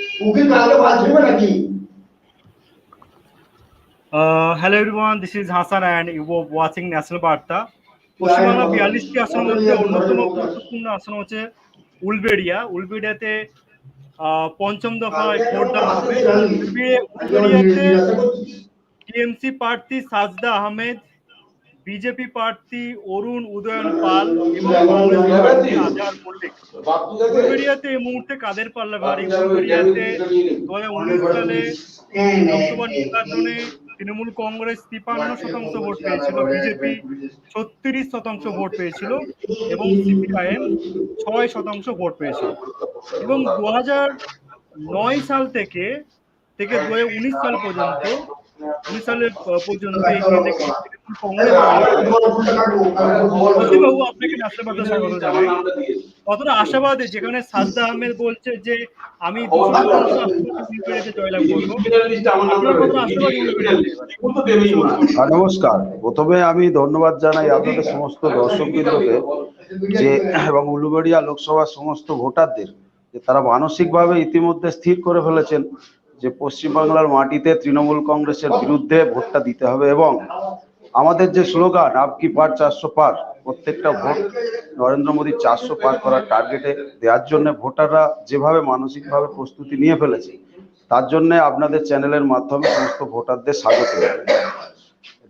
নাকি? Uh, hello everyone, this is Hassan and you are watching National Paschimbangla বিয়াল্লিশটি আসনের মধ্যে অন্যতম গুরুত্বপূর্ণ আসন হচ্ছে উলবেড়িয়া। উলবেড়িয়াতে আহ, পঞ্চম দফায় ভোট দেওয়া হবে। উলবে- উলবেড়িয়াতে টিএমসি প্রার্থী সাজদা আহমেদ বিজেপি প্রার্থী অরুণ উদয়ন পাল এবং কংগ্রেস প্রার্থী আজহার মল্লিক। উলবেড়িয়াতে এই মুহূর্তে কাদের পাল্লা ভারী? উলবেড়িয়াতে দু হাজার উনিশ সালে লোকসভা নির্বাচনে তৃণমূল কংগ্রেস তিপান্ন শতাংশ ভোট পেয়েছিল বিজেপি ছত্রিশ শতাংশ ভোট পেয়েছিল এবং সিপিআইএম ছয় শতাংশ ভোট পেয়েছিল। এবং দু হাজার নয় সাল থেকে থেকে দু হাজার উনিশ সাল পর্যন্ত উনিশ সালের পর্যন্ত কতটা আশাবাদী, যেখানে সাদ্দা আহমেদ বলছে যে আমি নমস্কার। প্রথমে আমি ধন্যবাদ জানাই আপনাদের সমস্ত দর্শকবৃন্দকে যে, এবং উলুবেড়িয়া লোকসভার সমস্ত ভোটারদের, যে তারা মানসিকভাবে ইতিমধ্যে স্থির করে ফেলেছেন যে পশ্চিমবাংলার মাটিতে তৃণমূল কংগ্রেসের বিরুদ্ধে ভোটটা দিতে হবে এবং আমাদের যে স্লোগান আপকি পার চারশো পার, প্রত্যেকটা ভোট নরেন্দ্র মোদী চারশো পার করার টার্গেটে দেওয়ার জন্য ভোটাররা যেভাবে মানসিকভাবে প্রস্তুতি নিয়ে ফেলেছে, তার জন্য আপনাদের চ্যানেলের মাধ্যমে সমস্ত ভোটারদের স্বাগত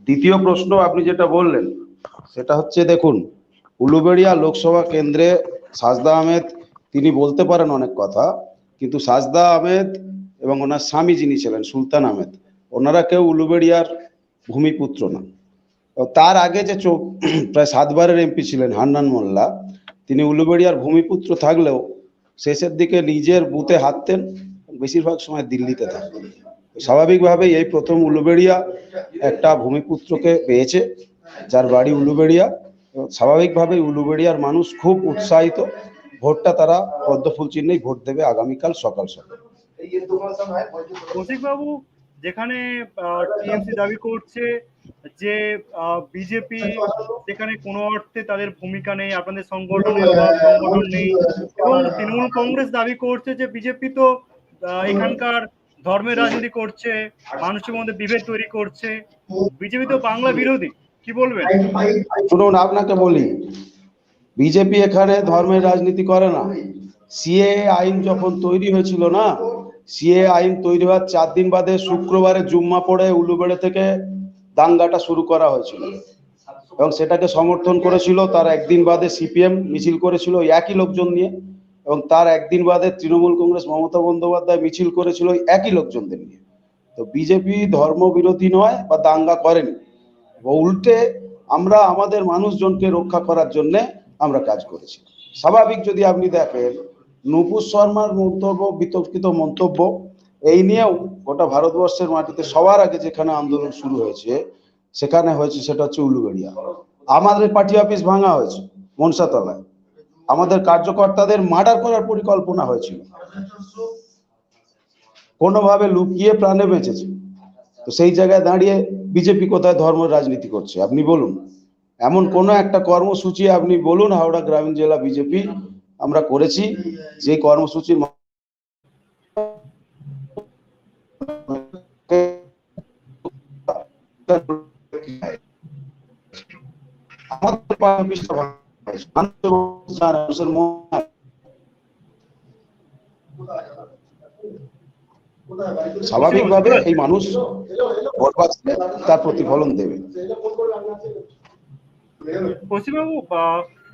দ্বিতীয় প্রশ্ন আপনি যেটা বললেন, সেটা হচ্ছে দেখুন, উলুবেড়িয়া লোকসভা কেন্দ্রে সাজদা আহমেদ, তিনি বলতে পারেন অনেক কথা, কিন্তু সাজদা আহমেদ এবং ওনার স্বামী যিনি ছিলেন, সুলতান আহমেদ, ওনারা কেউ উলুবেড়িয়ার ভূমিপুত্র না। তার আগে যে প্রায় সাতবারের এমপি ছিলেন হান্নান মোল্লা তিনি উলুবেড়িয়ার ভূমিপুত্র থাকলেও শেষের দিকে নিজের বুথে হাঁটতেন বেশিরভাগ সময় দিল্লিতে থাকতেন স্বাভাবিকভাবেই এই প্রথম উলুবেড়িয়া একটা ভূমিপুত্রকে পেয়েছে যার বাড়ি উলুবেড়িয়া স্বাভাবিকভাবেই উলুবেড়িয়ার মানুষ খুব উৎসাহিত ভোটটা তারা পদ্মফুল চিহ্নেই ভোট দেবে আগামীকাল সকাল সকাল কৌশিক যেখানে টিএমসি দাবি করছে যে বিজেপি যেখানে কোনো অর্থে তাদের ভূমিকা নেই আপনাদের সংগঠনে নেই এবং তৃণমূল কংগ্রেস দাবি করছে যে বিজেপি তো এখানকার ধর্মের রাজনীতি করছে মানুষের মধ্যে বিভেদ তৈরি করছে। বিজেপি তো বাংলা বিরোধী কি বলবেন? শুনুন আপনাকে বলি বিজেপি এখানে ধর্মের রাজনীতি করে না। সিএ আইন যখন তৈরি হয়েছিল না সিএ আইন তৈরি হওয়ার চার দিন বাদে শুক্রবারে জুম্মা পড়ে উলুবেড়ে থেকে দাঙ্গাটা শুরু করা হয়েছিল। এবং সেটাকে সমর্থন করেছিল, তার একদিন বাদে সিপিএম মিছিল করেছিল একই লোকজন নিয়ে, এবং তার একদিন বাদে তৃণমূল কংগ্রেস মমতা বন্দ্যোপাধ্যায় মিছিল করেছিল একই লোকজনদের নিয়ে। তো বিজেপি ধর্ম বিরোধী নয় বা দাঙ্গা করেনি। উল্টে আমরা আমাদের মানুষজনকে রক্ষা করার জন্যে আমরা কাজ করেছি। স্বাভাবিক যদি আপনি দেখেন, নুপুর শর্মার মন্তব্য, বিতর্কিত মন্তব্য এই নিয়েও গোটা ভারতবর্ষের মাটিতে সবার আগে যেখানে আন্দোলন শুরু হয়েছে, সেখানে হয়েছে সেটা হচ্ছে উলুবেড়িয়া। আমাদের পার্টি অফিস ভাঙা হয়েছে মনসাতলায়। আমাদের কার্যকর্তাদের মার্ডার করার পরিকল্পনা হয়েছিল। কোনোভাবে লুকিয়ে প্রাণে বেঁচেছে। তো সেই জায়গায় দাঁড়িয়ে বিজেপি কোথায় ধর্ম রাজনীতি করছে, আপনি বলুন। এমন কোন একটা কর্মসূচি আপনি বলুন, হাওড়া গ্রামীণ জেলা বিজেপি, আমরা করেছি। যে কর্মসূচির স্বাভাবিকভাবে এই মানুষ তার প্রতিফলন দেবে।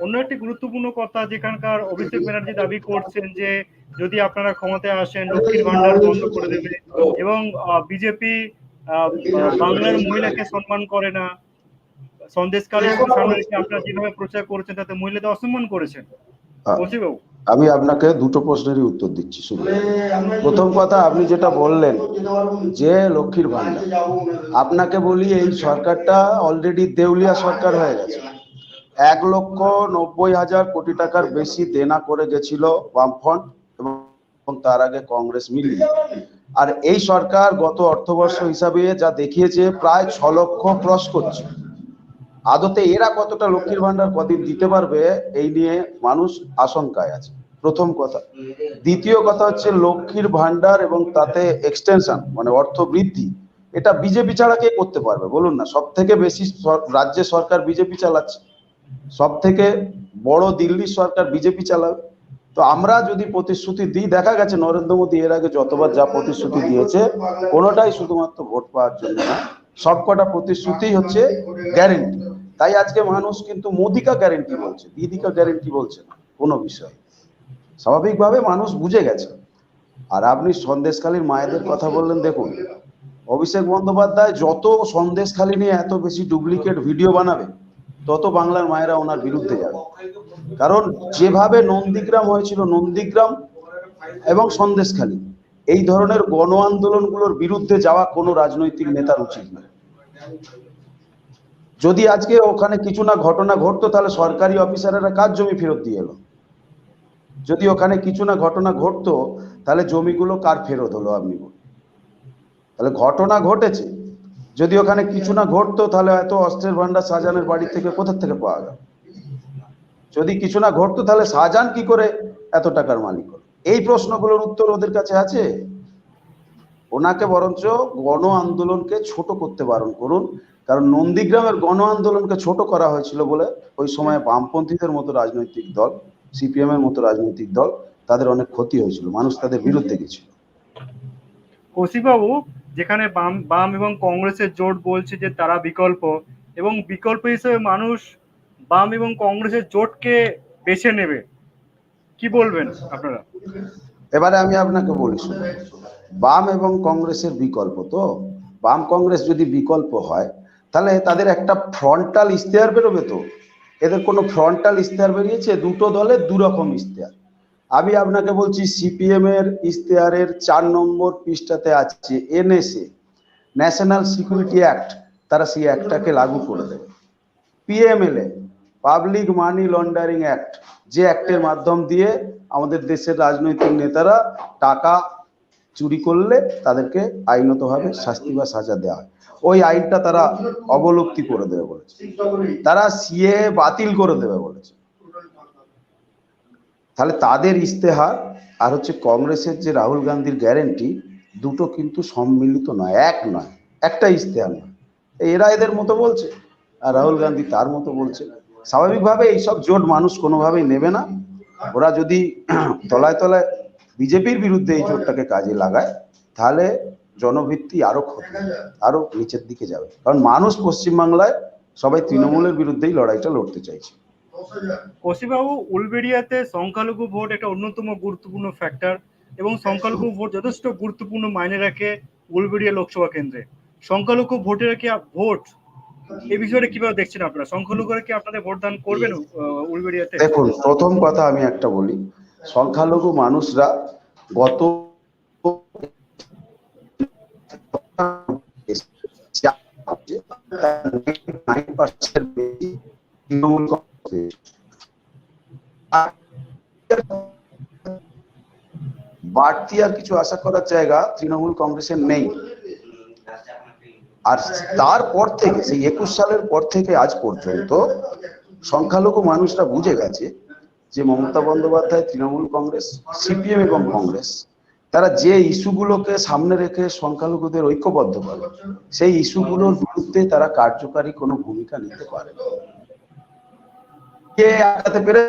অন্য একটি গুরুত্বপূর্ণ কথা যেখানকার অভিষেক ব্যানার্জি দাবি করছেন যে, যদি আপনারা ক্ষমতায় আসেন, লক্ষ্মীর ভান্ডার বন্ধ করে দেবে এবং বিজেপি বাংলার মহিলাকে সম্মান করে না। সন্দেশকারী সামনে রেখে আপনারা যেভাবে প্রচার করেছেন তাতে মহিলাদের অসম্মান করেছেন। আমি আপনাকে দুটো প্রশ্নেরই উত্তর দিচ্ছি শুনুন। প্রথম কথা আপনি যেটা বললেন যে লক্ষ্মীর ভান্ডার আপনাকে বলি এই সরকারটা অলরেডি দেউলিয়া সরকার হয়ে গেছে। এক লক্ষ নব্বই হাজার কোটি টাকার বেশি দেনা করে গেছিল বামফ্রন্ট। এবং তার আগে কংগ্রেস মিলিয়ে। আর এই সরকার গত অর্থবর্ষ হিসাবে যা দেখিয়েছে, প্রায় ছ লক্ষ ক্রস করছে। আদতে এরা কতটা লক্ষ্মীর ভান্ডার কদিন দিতে পারবে, এই নিয়ে মানুষ আশঙ্কায় আছে। প্রথম কথা। দ্বিতীয় কথা হচ্ছে লক্ষ্মীর ভান্ডার এবং তাতে এক্সটেনশন মানে অর্থ বৃদ্ধি, এটা বিজেপি ছাড়া কে করতে পারবে? বলুন না সব থেকে বেশি রাজ্যে সরকার বিজেপি চালাচ্ছে। সব থেকে বড় দিল্লির সরকার বিজেপি চালাবে। তো আমরা যদি প্রতিশ্রুতি দিই, দেখা গেছে নরেন্দ্র মোদী এর আগে যতবার যা প্রতিশ্রুতি দিয়েছে, কোনোটাই শুধুমাত্র ভোট পাওয়ার জন্য না। সবকটা প্রতিশ্রুতি হচ্ছে গ্যারেন্টি তাই আজকে মানুষ কিন্তু মোদিকা গ্যারেন্টি বলছে, দিদিকা গ্যারেন্টি বলছে না, কোনো বিষয়। স্বাভাবিকভাবে মানুষ বুঝে গেছে। আর আপনি সন্দেশখালীর মায়েদের কথা বললেন, দেখুন, অভিষেক বন্দ্যোপাধ্যায় যত সন্দেশখালী নিয়ে এত বেশি ডুপ্লিকেট ভিডিও বানাবে, তত বাংলার মায়েরা ওনার বিরুদ্ধে যাবে। কারণ যেভাবে নন্দীগ্রাম হয়েছিল, নন্দীগ্রাম এবং সন্দেশখালী, এই ধরনের গণ আন্দোলনগুলোর বিরুদ্ধে যাওয়া কোনো রাজনৈতিক নেতার উচিত না যদি আজকে ওখানে কিছু না ঘটনা ঘটতো, তাহলে সরকারি অফিসারেরা কার জমি ফেরত দিয়ে এলো? যদি ওখানে কিছু না ঘটনা ঘটতো, তাহলে জমিগুলো কার ফেরত হলো আপনি তাহলে ঘটনা ঘটেছে। যদি ওখানে কিছু না ঘটতো, তাহলে এত অস্ত্রের ভান্ডার শাহজাহানের বাড়ি থেকে কোথা থেকে পাওয়া গেল? যদি কিছু না ঘটতো, তাহলে শাহজাহান কি করে এত টাকার মালিক এই প্রশ্নগুলোর উত্তর ওদের কাছে আছে। ওনাকে বরঞ্চ গণ আন্দোলনকে ছোট করতে বারণ করুন, কারণ নন্দীগ্রামের গণ আন্দোলনকে ছোট করা হয়েছিল বলে ওই সময় বামপন্থীদের মতো রাজনৈতিক দল সিপিএম এর মতো রাজনৈতিক দল, তাদের অনেক ক্ষতি হয়েছিল। মানুষ তাদের বিরুদ্ধে গেছিল। কৌশিকবাবু যেখানে বাম বাম এবং কংগ্রেসের জোট বলছে যে তারা বিকল্প, এবং বিকল্প হিসেবে মানুষ বাম এবং কংগ্রেসের জোটকে বেছে নেবে। কি বলবেন আপনারা? এবারে আমি আপনাকে বলি বাম এবং কংগ্রেসের বিকল্প তো? বাম কংগ্রেস যদি বিকল্প হয়, তাহলে তাদের একটা ফ্রন্টাল ইশতেহার বেরোবে তো। এদের কোনো ফ্রন্টাল ইশতেহার বেরিয়েছে? দুটো দলের দু রকম ইশতেহার। আমি আপনাকে বলছি সিপিএম এর ইশতেহারের চার নম্বর পৃষ্ঠাতে আছে এনএসএ, ন্যাশনাল সিকিউরিটি অ্যাক্ট। তারা সেই অ্যাক্টটাকে লাগু করে দেবে। PMLA public money laundering act যে অ্যাক্টের মাধ্যম দিয়ে আমাদের দেশের রাজনৈতিক নেতারা টাকা চুরি করলে তাদেরকে আইনতভাবে শাস্তি বা সাজা দেওয়া হয়। ওই আইনটা তারা অবলুপ্তি করে দেবে বলেছে। তারা সিএ বাতিল করে দেবে বলেছে। তাহলে তাদের ইস্তেহার আর হচ্ছে কংগ্রেসের যে রাহুল গান্ধীর গ্যারেন্টি দুটো কিন্তু সম্মিলিত নয়, এক নয়, একটা ইস্তেহার নয়। এরা এদের মতো বলছে, আর রাহুল গান্ধী তার মতো বলছে। স্বাভাবিকভাবে এইসব জোট মানুষ কোনোভাবেই নেবে না। ওরা যদি তলায় তলায় বিজেপির বিরুদ্ধে এই জোটটাকে কাজে লাগায়, তাহলে জনভিত্তি আরও ক্ষতি, আরও নিচের দিকে যাবে। কারণ মানুষ পশ্চিমবাংলায় সবাই তৃণমূলের বিরুদ্ধেই লড়াইটা লড়তে চাইছে। কৌশিকবাবু উলবেড়িয়াতে সংখ্যালঘু ভোট একটা অন্যতম গুরুত্বপূর্ণ ফ্যাক্টর এবং সংখ্যালঘু ভোট যথেষ্ট গুরুত্বপূর্ণ মাইনে রাখে উলবেড়িয়া লোকসভা কেন্দ্রে। সংখ্যালঘু ভোটের কি ভোট? এই বিষয়টা কীভাবে দেখছেন আপনারা? সংখ্যালঘুরা কি আপনাদের ভোট দান করবেন উলবেড়িয়াতে? দেখুন প্রথম কথা আমি একটা বলি সংখ্যালঘু মানুষরা গত বাড়তি আর কিছু আশা করার জায়গা তৃণমূল কংগ্রেসের নেই। আর তারপর থেকে, সেই একুশ সালের পর থেকে আজ পর্যন্ত সংখ্যালঘু মানুষরা বুঝে গেছে যে মমতা বন্দ্যোপাধ্যায়, তৃণমূল কংগ্রেস, সিপিএম এবং কংগ্রেস, তারা যে ইস্যুগুলোকে সামনে রেখে সংখ্যালঘুদের ঐক্যবদ্ধ করে, সেই ইস্যুগুলোর বিরুদ্ধে তারা কার্যকারী কোনো ভূমিকা নিতে পারে কে আটকাতে পেরে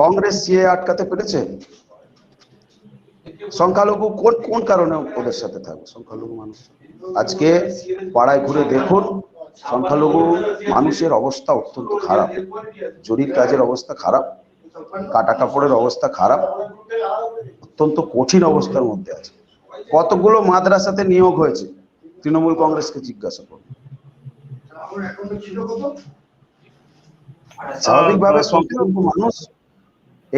কংগ্রেস সিএ আটকাতে পেরেছে? সংখ্যালঘু কোন কোন কারণে ওদের সাথে থাকবে? সংখ্যালঘু মানুষ। আজকে পাড়ায় ঘুরে দেখুন, সংখ্যালঘু মানুষের অবস্থা অত্যন্ত খারাপ। জরির কাজের অবস্থা খারাপ, কাটা কাপড়ের অবস্থা খারাপ, অত্যন্ত কঠিন অবস্থার মধ্যে আছে। কতগুলো মাদ্রাসাতে নিয়োগ হয়েছে? তৃণমূল কংগ্রেসকে জিজ্ঞাসা করুন। স্বাভাবিকভাবে সংখ্যালঘু মানুষ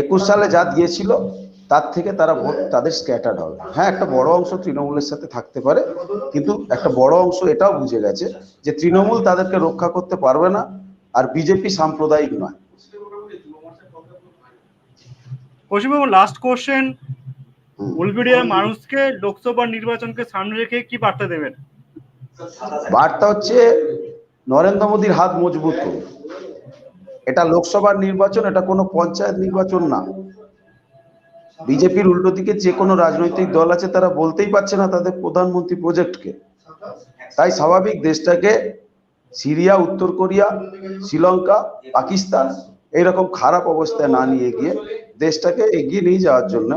একুশ সালে যা দিয়েছিল তার থেকে তারা ভোট তাদের স্ক্যাটার্ড হবে। হ্যাঁ একটা বড় অংশ তৃণমূলের সাথে থাকতে পারে কিন্তু একটা বড় অংশ এটাও বুঝে গেছে যে তৃণমূল তাদেরকে রক্ষা করতে পারবে না আর বিজেপি সাম্প্রদায়িক নয়। কৌশিকবাবু লাস্ট কোশ্চেন। উলবেড়িয়ার মানুষকে লোকসভা নির্বাচনকে সামনে রেখে কি বার্তা দেবেন? বার্তা হচ্ছে নরেন্দ্র মোদীর হাত মজবুত করুন। এটা লোকসভার নির্বাচন, এটা কোনো পঞ্চায়েত নির্বাচন না। বিজেপির উল্টো দিকে যে কোনো রাজনৈতিক দল আছে, তারা বলতেই পারছে না তাদের প্রধানমন্ত্রী প্রজেক্টকে। তাই স্বাভাবিক দেশটাকে সিরিয়া, উত্তর কোরিয়া, শ্রীলঙ্কা, পাকিস্তান এইরকম খারাপ অবস্থায় না নিয়ে গিয়ে দেশটাকে এগিয়ে নিয়ে যাওয়ার জন্য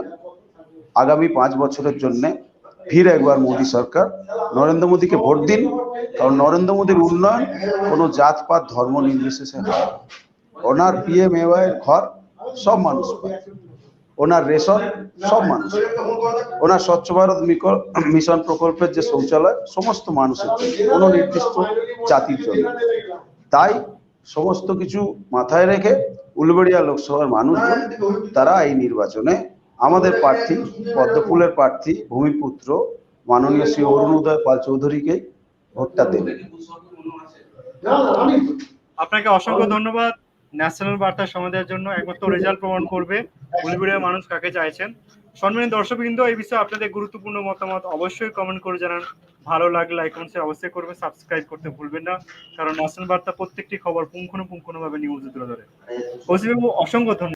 আগামী পাঁচ বছরের জন্য ফির একবার মোদী সরকার নরেন্দ্র মোদীকে ভোট দিন। কারণ নরেন্দ্র মোদীর উন্নয়ন কোনো জাতপাত, ধর্ম নির্বিশেষে হয়। ওনার পিএম এর ঘর সব মানুষ পায়। ওনার রেশন সব মানুষ ওনার স্বচ্ছ ভারত মিশন প্রকল্পের যে শৌচালয়, সমস্ত মানুষের জন্য, কোনো নির্দিষ্ট জাতির জন্য। তাই সমস্ত কিছু মাথায় রেখে উলবেড়িয়া লোকসভার মানুষজন, তারা এই নির্বাচনে আমাদের প্রার্থী, পদ্মফুলের প্রার্থী, ভূমিপুত্র মাননীয় শ্রী অরুণোদয় পাল চৌধুরীকে ভোটটা দেবে আপনাকে অসংখ্য ধন্যবাদ। ন্যাশনাল বার্তা সমাজের জন্য একমাত্র রেজাল্ট প্রমাণ করবে বলিউডের মানুষ কাকে চাইছেন। সম্মানিত দর্শকবৃন্দ, এই বিষয়ে আপনাদের গুরুত্বপূর্ণ মতামত অবশ্যই কমেন্ট করে জানান। ভালো লাগলে লাইক কমেন্ট অবশ্যই করবে সাবস্ক্রাইব করতে ভুলবেন না, কারণ ন্যাশনাল বার্তা প্রত্যেকটি খবর পুঙ্খানুপুঙ্খানুভাবে নিউজ তুলে ধরে। অসংখ্য ধন্যবাদ।